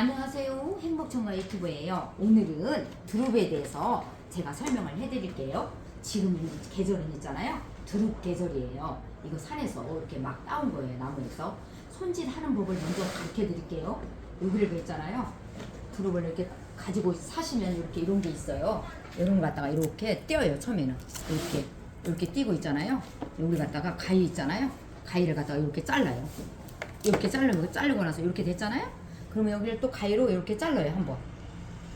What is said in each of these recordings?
안녕하세요. 행복청과 유튜브예요. 오늘은 드롭에 대해서 제가 설명을 해드릴게요. 지금 이 계절은 있잖아요. 드롭 계절이에요. 이거 산에서 이렇게 막 따온 거예요. 나무에서. 손질하는 법을 먼저 가르쳐 드릴게요. 여기를 있잖아요. 드롭을 이렇게 가지고 사시면 이렇게 이런 게 있어요. 이런 거 갖다가 이렇게 떼어요. 처음에는 이렇게 이렇게 띄고 있잖아요. 여기 갖다가 가위 있잖아요. 가위를 갖다가 이렇게 잘라요. 이렇게 자르고 자르고 나서 이렇게 됐잖아요. 그러면 여기를 또 가위로 이렇게 잘라요 한번.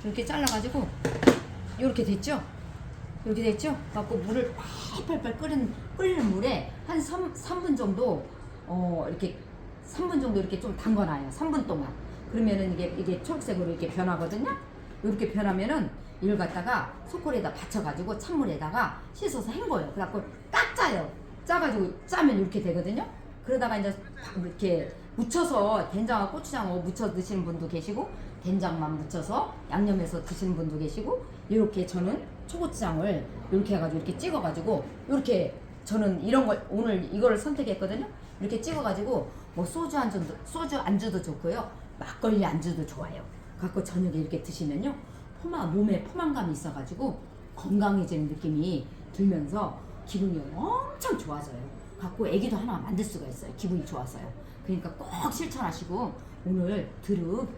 이렇게 잘라가지고 이렇게 됐죠. 이렇게 됐죠. 갖고 물을 팔팔팔 끓는 끓는 물에 한 3, 3분 정도 어 이렇게 3분 정도 이렇게 좀 담궈놔요. 3분 동안. 그러면은 이게 이게 초록색으로 이렇게 변하거든요. 이렇게 변하면은 이걸 갖다가 소콜에다 받쳐가지고 찬물에다가 씻어서 헹궈요. 그래갖고 딱 짜요. 짜가지고 짜면 이렇게 되거든요. 그러다가 이제 이렇게 묻혀서 된장하고 고추장하고 묻혀 드시는 분도 계시고 된장만 묻혀서 양념해서 드시는 분도 계시고 이렇게 저는 초고추장을 이렇게 해가지고 이렇게 찍어가지고 이렇게 저는 이런 걸 오늘 이거를 선택했거든요. 이렇게 찍어가지고 뭐 소주 안주도 소주 안주도 좋고요, 막걸리 안주도 좋아요. 갖고 저녁에 이렇게 드시면요, 포만 몸에 포만감이 있어가지고 건강해지는 느낌이 들면서 기분이 엄청 좋아져요. 갖고 애기도 하나 만들 수가 있어요. 기분이 좋아서요. 그러니까 꼭 실천하시고 오늘 드릅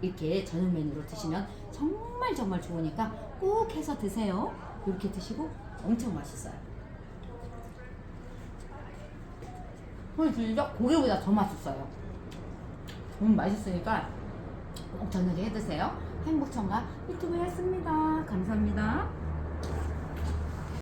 이렇게 저녁 메뉴로 드시면 정말 정말 좋으니까 꼭 해서 드세요. 이렇게 드시고 엄청 맛있어요. 오늘 진짜 고기보다 더 맛있어요. 음 맛있으니까 꼭 저녁에 해 드세요. 행복청과 유튜브였습니다. 감사합니다.